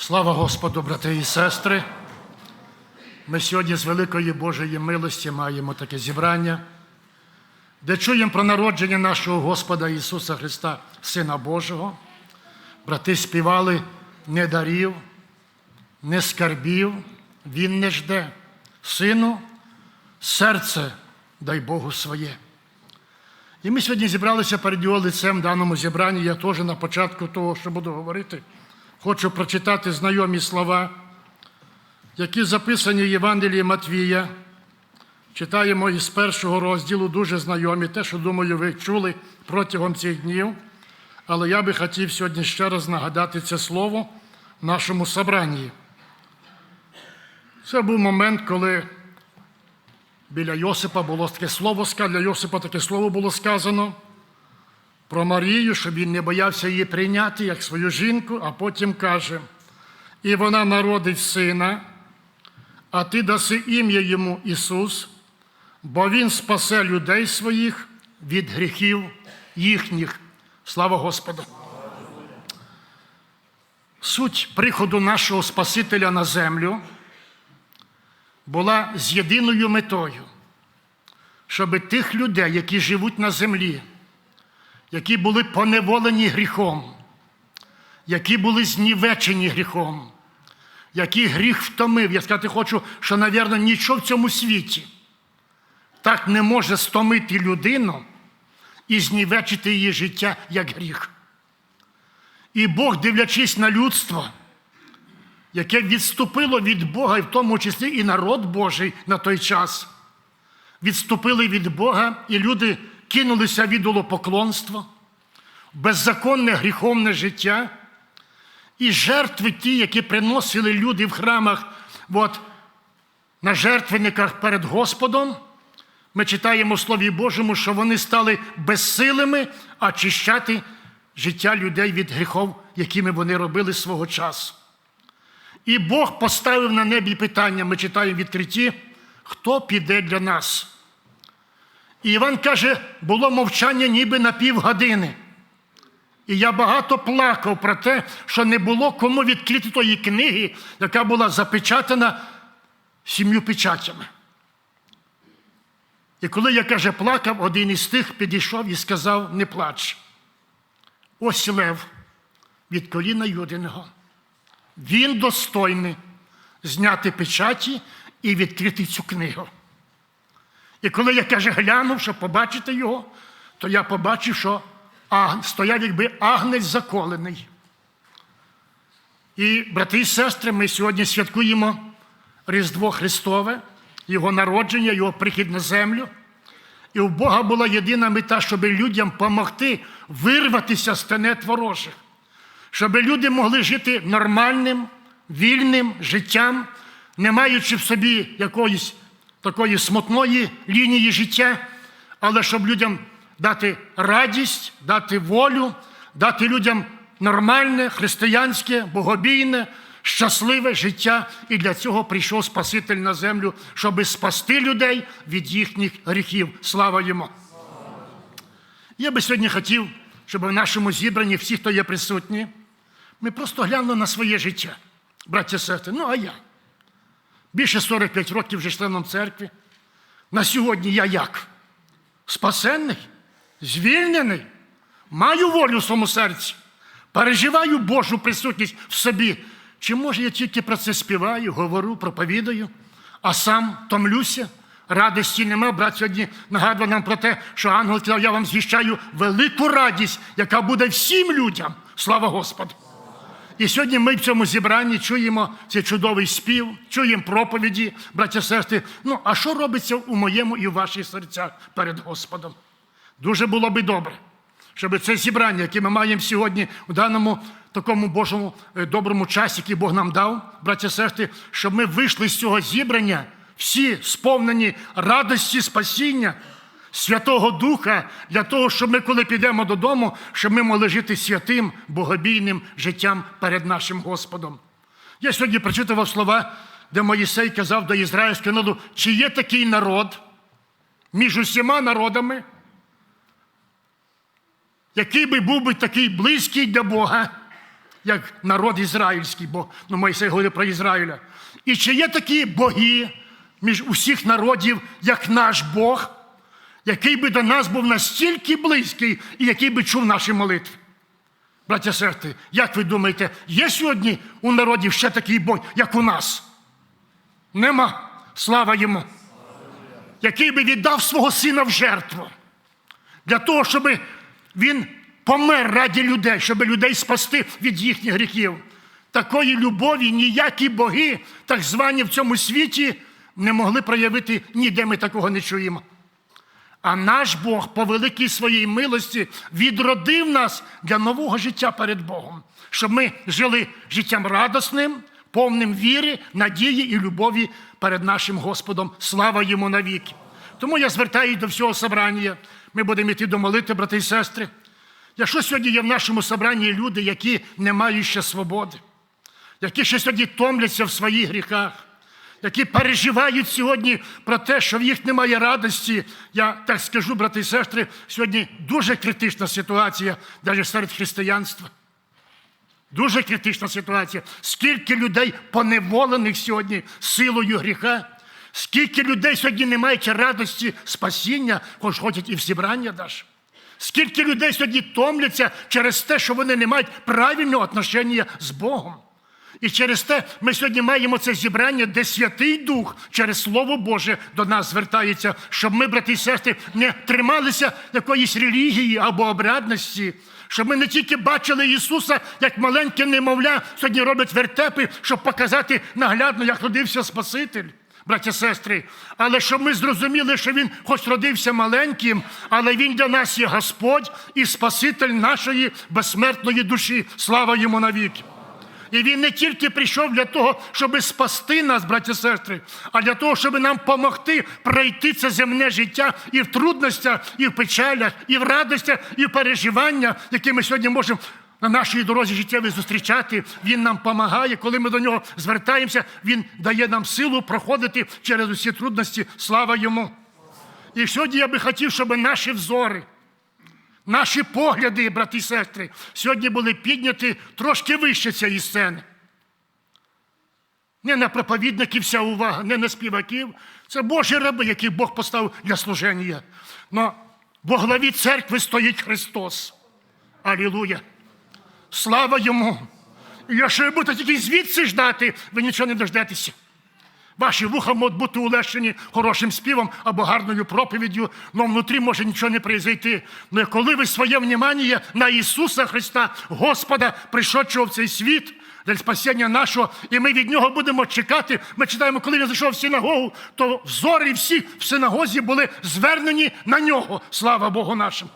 Слава Господу, брати і сестри. Ми сьогодні з великої Божої милості маємо таке зібрання, де чуємо про народження нашого Господа Ісуса Христа, Сина Божого. Брати співали не дарів, не скарбів, Він не жде. Сину, серце дай Богу своє. І ми сьогодні зібралися перед його лицем в даному зібранні. Я теж на початку того, що буду говорити, хочу прочитати знайомі слова, які записані в Євангелії Матвія. Читаємо із першого розділу, дуже знайомі, те, що, думаю, ви чули протягом цих днів. Але я би хотів сьогодні ще раз нагадати це слово нашому собранні. Це був момент, коли біля Йосипа було таке слово для Йосипа таке слово було сказано про Марію, щоб він не боявся її прийняти як свою жінку, а потім каже: і вона народить сина, а ти даси ім'я йому Ісус, бо Він спасе людей своїх від гріхів їхніх. Слава Господу! Суть приходу нашого Спасителя на землю була з єдиною метою, щоб тих людей, які живуть на землі, які були поневолені гріхом, які були знівечені гріхом, які гріх втомив. Я сказати хочу, що, мабуть, нічого в цьому світі так не може стомити людину і знівечити її життя як гріх. І Бог, дивлячись на людство, яке відступило від Бога, і в тому числі і народ Божий на той час, відступили від Бога, і люди кинулися в ідолопоклонство, беззаконне гріховне життя, і жертви ті, які приносили люди в храмах, от, на жертвенниках перед Господом. Ми читаємо в Слові Божому, що вони стали безсилими очищати життя людей від гріхов, якими вони робили свого часу. І Бог поставив на небі питання, ми читаємо відкритті, хто піде для нас. І Іван каже, було мовчання ніби на півгодини. І я багато плакав про те, що не було кому відкрити тої книги, яка була запечатана сім'ю печатями. І коли я каже, плакав, один із тих підійшов і сказав: не плач. Ось лев від коліна Юдиного. Він достойний зняти печаті і відкрити цю книгу. І коли я каже, глянув, щоб побачити його, то я побачив, що стояв якби агнець заколений. І, брати і сестри, ми сьогодні святкуємо Різдво Христове, Його народження, Його прихід на землю. І у Бога була єдина мета, щоб людям допомогти вирватися з тенет ворожих, щоб люди могли жити нормальним, вільним життям, не маючи в собі якоїсь такої смутної лінії життя, але щоб людям дати радість, дати волю, дати людям нормальне, християнське, богобійне, щасливе життя. І для цього прийшов Спаситель на землю, щоб спасти людей від їхніх гріхів. Слава йому! Я би сьогодні хотів, щоб в нашому зібранні всі, хто є присутні, ми просто глянули на своє життя, браття сестри. Ну, а я? Більше 45 років вже членом церкви. На сьогодні я як? Спасенний, звільнений, маю волю в своєму серці, переживаю Божу присутність в собі. Чи може я тільки про це співаю, говорю, проповідаю, а сам томлюся? Радості нема. Брат сьогодні нагадував нам про те, що ангел сказав, я вам звіщаю велику радість, яка буде всім людям. Слава Господу! І сьогодні ми в цьому зібранні чуємо цей чудовий спів, чуємо проповіді, браття сестри. Ну, а що робиться у моєму і в ваших серцях перед Господом? Дуже було би добре, щоб це зібрання, яке ми маємо сьогодні у даному такому Божому е, доброму часі, який Бог нам дав, браття сестри, щоб ми вийшли з цього зібрання, всі сповнені радості, спасіння. Святого Духа для того, щоб ми, коли підемо додому, щоб ми могли жити святим, богобійним життям перед нашим Господом. Я сьогодні прочитував слова, де Моїсей казав до ізраїльського народу, чи є такий народ між усіма народами, який би був би такий близький для Бога, як народ ізраїльський, бо ну, Мойсей говорив про Ізраїля. І чи є такі боги між усіх народів, як наш Бог, який би до нас був настільки близький і який би чув наші молитви? Браття сестри, як ви думаєте, є сьогодні у народів ще такий Бог, як у нас? Нема. Слава йому. Який би віддав свого сина в жертву для того, щоб він помер раді людей, щоб людей спасти від їхніх гріхів. Такої любові ніякі боги, так звані в цьому світі, не могли проявити ніде ми такого не чуємо. А наш Бог по великій своїй милості відродив нас для нового життя перед Богом, щоб ми жили життям радосним, повним віри, надії і любові перед нашим Господом. Слава йому навіки. Тому я звертаюся до всього собрання. Ми будемо йти до молити, брати і сестри. Якщо сьогодні є в нашому собранні люди, які не мають ще свободи, які ще сьогодні томляться в своїх гріхах, які переживають сьогодні про те, що в їх немає радості. Я так скажу, брати і сестри, сьогодні дуже критична ситуація навіть серед християнства. Дуже критична ситуація. Скільки людей поневолених сьогодні силою гріха, скільки людей сьогодні не мають радості спасіння, хоч ходять і в зібрання даш. Скільки людей сьогодні томляться через те, що вони не мають правильного отношення з Богом. І через те ми сьогодні маємо це зібрання, де Святий Дух через Слово Боже до нас звертається, щоб ми, брати і сестри, не трималися якоїсь релігії або обрядності, щоб ми не тільки бачили Ісуса, як маленьке немовля, сьогодні роблять вертепи, щоб показати наглядно, як родився Спаситель. Браття сестри, але щоб ми зрозуміли, що Він хоч родився маленьким, але Він для нас є Господь і Спаситель нашої безсмертної душі. Слава йому навіки. І він не тільки прийшов для того, щоб спасти нас, браті і сестри, а для того, щоб нам допомогти пройти це земне життя і в трудностях, і в печалях, і в радостях, і в переживаннях, які ми сьогодні можемо на нашій дорозі життєвій зустрічати. Він нам допомагає, коли ми до нього звертаємося, він дає нам силу проходити через усі трудності. Слава йому! І сьогодні я би хотів, щоб наші взори. Наші погляди, брати і сестри, сьогодні були підняті трошки вище цієї сцени. Не на проповідників вся увага, не на співаків. Це Божі раби, яких Бог поставив для служення. Но во главі церкви стоїть Христос. Алілуя! Слава йому! Якщо ви будете тільки звідси ждати, ви нічого не дождетеся. Ваші вуха можуть бути улещені хорошим співом або гарною проповіддю, але внутрі може нічого не произойти. Але коли ви своє внимання на Ісуса Христа, Господа, прийшовшого в цей світ для спасіння нашого, і ми від Нього будемо чекати. Ми читаємо, коли він зайшов в синагогу, то взори всі в синагозі були звернені на нього. Слава Богу нашим.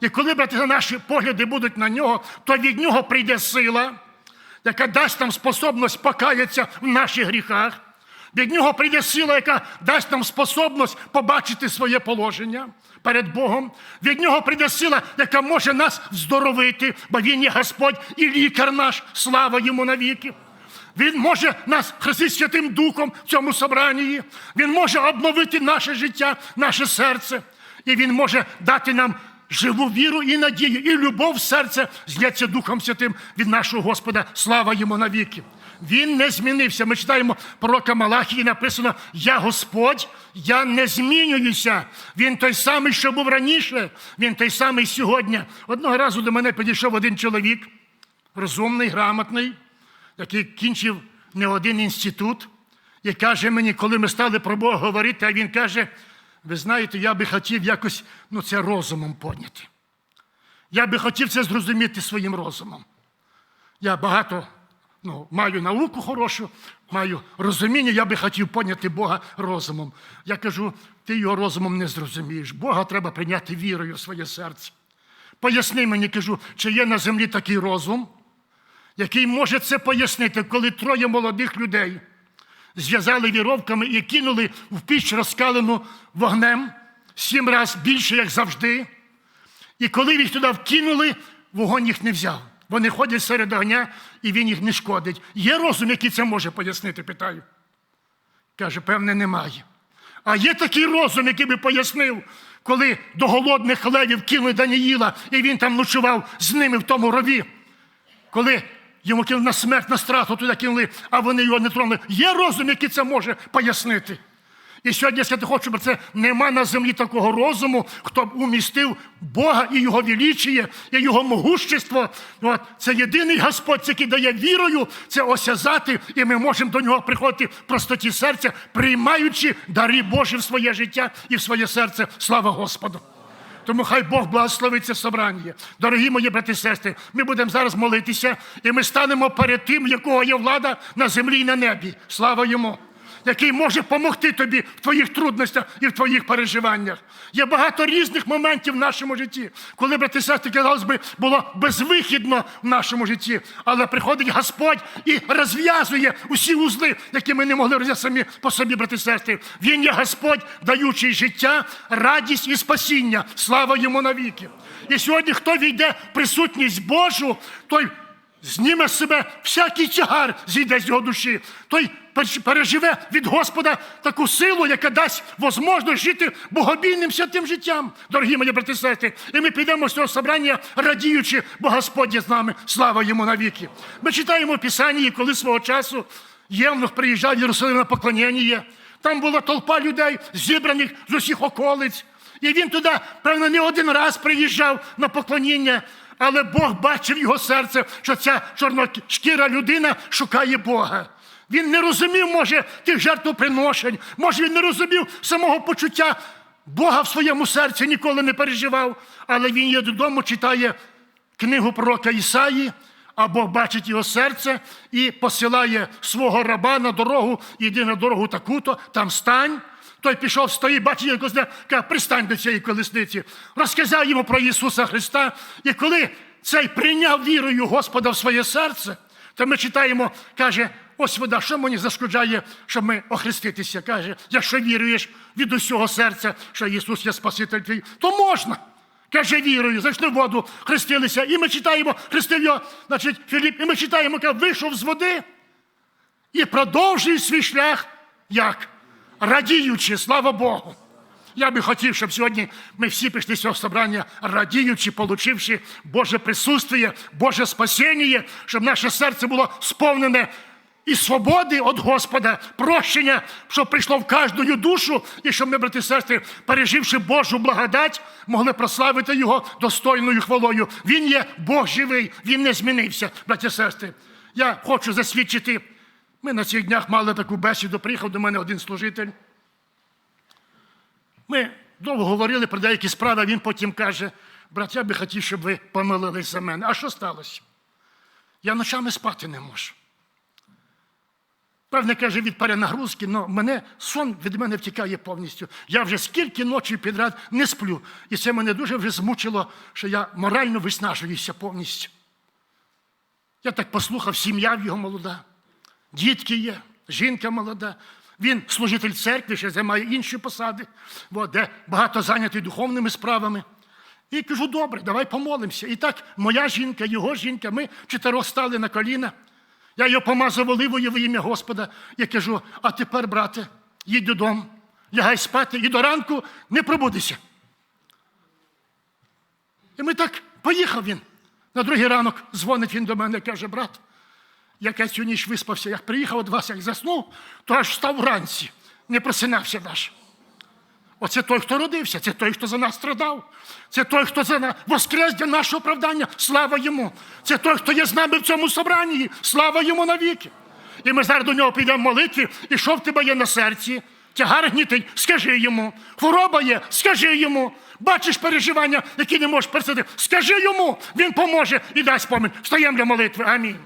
І коли брати, наші погляди будуть на нього, то від нього прийде сила, яка дасть нам способність покаятися в наших гріхах. Від нього прийде сила, яка дасть нам способність побачити своє положення перед Богом. Від нього прийде сила, яка може нас здоровити, бо Він є Господь і лікар наш, слава йому навіки. Він може нас хрестити Святим Духом в цьому собранні. Він може обновити наше життя, наше серце. І Він може дати нам живу віру і надію, і любов в серце зляться Духом Святим від нашого Господа. Слава йому навіки. Він не змінився. Ми читаємо пророка Малахії, написано: Я Господь, я не змінююся. Він той самий, що був раніше, він той самий сьогодні. Одного разу до мене підійшов один чоловік, розумний, грамотний, який кінчив не один інститут, і каже мені, коли ми стали про Бога говорити, а він каже: ви знаєте, я би хотів якось ну, це розумом поняти. Я би хотів це зрозуміти своїм розумом. Я багато ну, маю науку хорошу, маю розуміння, я би хотів поняти Бога розумом. Я кажу, ти його розумом не зрозумієш. Бога треба прийняти вірою в своє серце. Поясни мені, кажу, чи є на землі такий розум, який може це пояснити, коли троє молодих людей зв'язали віровками і кинули в піч розкалену вогнем сім разів більше, як завжди. І коли їх туди вкинули, вогонь їх не взяв. Вони ходять серед огня, і він їх не шкодить. Є розум, який це може пояснити, питаю. Каже, певне, немає. А є такий розум, який би пояснив, коли до голодних левів кинули Даніїла, і він там ночував з ними в тому рові. Коли йому кинули на смерть, на страту туди кинули, а вони його не тронули. Є розум, який це може пояснити. І сьогодні я сказати хочу, бо це нема на землі такого розуму, хто б умістив Бога і Його величіє, і Його могущество. От. Це єдиний Господь, який дає вірою це осязати, і ми можемо до нього приходити в простоті серця, приймаючи дари Божі в своє життя і в своє серце. Слава Господу! Тому хай Бог благословить це собрання. Дорогі мої брати і сестри, ми будемо зараз молитися, і ми станемо перед тим, якого є влада на землі і на небі. Слава йому! Який може допомогти тобі в твоїх трудностях і в твоїх переживаннях. Є багато різних моментів в нашому житті, коли, брати сестри, казалось би, було безвихідно в нашому житті. Але приходить Господь і розв'язує усі узли, які ми не могли розв'язати самі по собі, брати сестри. Він є Господь, даючий життя, радість і спасіння. Слава йому навіки. І сьогодні, хто війде в присутність Божу, той зніме з себе всякий тягар, зійде з його душі. Той переживе від Господа таку силу, яка дасть можливість жити богобійним святим життям, дорогі мої брати сестри. І ми підемо з цього собрання, радіючи, бо Господь є з нами. Слава йому навіки. Ми читаємо в Писанні, коли свого часу Євнух приїжджав в Єрусалим на поклонення. Там була толпа людей, зібраних з усіх околиць. І він туди, певно, не один раз приїжджав на поклоніння, але Бог бачив його серце, що ця чорношкіра людина шукає Бога. Він не розумів, може, тих жертвоприношень, може, він не розумів самого почуття Бога в своєму серці, ніколи не переживав. Але він є додому, читає книгу пророка Ісаї, а Бог бачить його серце і посилає свого раба на дорогу, іди на дорогу таку-то, там стань. Той пішов, стоїть, бачить його каже, пристань до цієї колесниці. Розказав йому про Ісуса Христа. І коли цей прийняв вірою Господа в своє серце, то ми читаємо, каже, ось вода, що мені зашкоджає, щоб ми охреститися? Каже, якщо віруєш від усього серця, що Ісус є Спаситель твій, то можна. Каже, вірою, зайшли в воду, хрестилися. І ми читаємо, хрестив його, значить, Філіп, і ми читаємо, каже, вийшов з води і продовжує свій шлях як? Радіючи, слава Богу. Я би хотів, щоб сьогодні ми всі прийшли з цього собрання, радіючи, получивши Боже присутствие, Боже спасіння, щоб наше серце було сповнене і свободи від Господа, прощення, щоб прийшло в кожну душу, і щоб ми, брати сестри, переживши Божу благодать, могли прославити Його достойною хвалою. Він є Бог живий, Він не змінився, браті сестри. Я хочу засвідчити. Ми на цих днях мали таку бесіду, приїхав до мене один служитель. Ми довго говорили про деякі справи, він потім каже, брат, я би хотів, щоб ви помилились за мене. А що сталося? Я ночами спати не можу. Певне, каже, від перенагрузки, але мене сон від мене втікає повністю. Я вже скільки ночі підряд не сплю. І це мене дуже вже змучило, що я морально виснажуюся повністю. Я так послухав, сім'я в його молода, дітки є, жінка молода. Він служитель церкви, ще займає інші посади, де багато зайнятий духовними справами. І кажу, добре, давай помолимося. І так, моя жінка, його жінка, ми чотиро стали на коліна. Я його помазав оливою в ім'я Господа. Я кажу, а тепер, брате, їдь додому, лягай спати і до ранку не пробудися. І ми так поїхав він. На другий ранок дзвонить він до мене каже, брат, як я цю ніч виспався, як приїхав від вас, як заснув, то аж став вранці, не просинався наш. Оце той, хто родився, це той, хто за нас страдав. Це той, хто за нас воскрес для нашого оправдання. Слава йому. Це той, хто є з нами в цьому собранні. Слава йому навіки. І ми зараз до нього підемо молитві, і що в тебе є на серці? Тягар гнітить, скажи йому. Хвороба є, скажи йому. Бачиш переживання, які не можеш пересити, скажи йому, він поможе і дасть помиль. Встаємо для молитви. Амінь.